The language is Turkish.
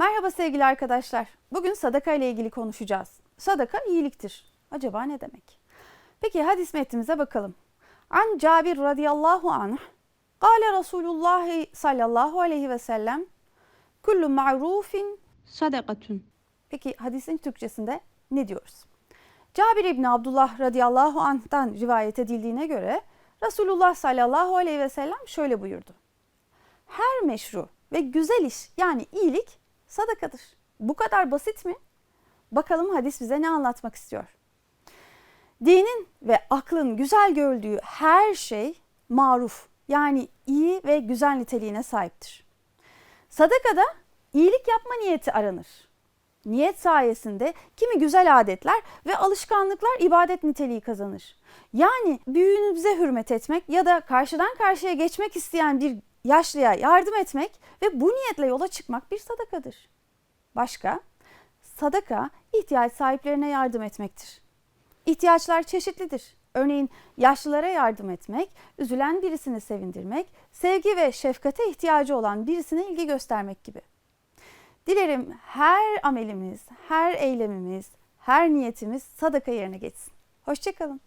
Merhaba sevgili arkadaşlar. Bugün sadaka ile ilgili konuşacağız. Sadaka iyiliktir. Acaba ne demek? Peki hadis metnimize bakalım. An Cabir radıyallahu anh Kale Resulullah sallallahu aleyhi ve sellem Kullu ma'rufin sadakatun. Peki hadisin Türkçesinde ne diyoruz? Cabir İbni Abdullah radıyallahu anh'tan rivayet edildiğine göre Resulullah sallallahu aleyhi ve sellem şöyle buyurdu. Her meşru ve güzel iş yani iyilik sadakadır. Bu kadar basit mi? Bakalım hadis bize ne anlatmak istiyor? Dinin ve aklın güzel gördüğü her şey maruf yani iyi ve güzel niteliğine sahiptir. Sadakada iyilik yapma niyeti aranır. Niyet sayesinde kimi güzel adetler ve alışkanlıklar ibadet niteliği kazanır. Yani büyüğünüze hürmet etmek ya da karşıdan karşıya geçmek isteyen bir yaşlıya yardım etmek ve bu niyetle yola çıkmak bir sadakadır. Başka? Sadaka ihtiyaç sahiplerine yardım etmektir. İhtiyaçlar çeşitlidir. Örneğin yaşlılara yardım etmek, üzülen birisini sevindirmek, sevgi ve şefkate ihtiyacı olan birisine ilgi göstermek gibi. Dilerim her amelimiz, her eylemimiz, her niyetimiz sadaka yerine geçsin. Hoşçakalın.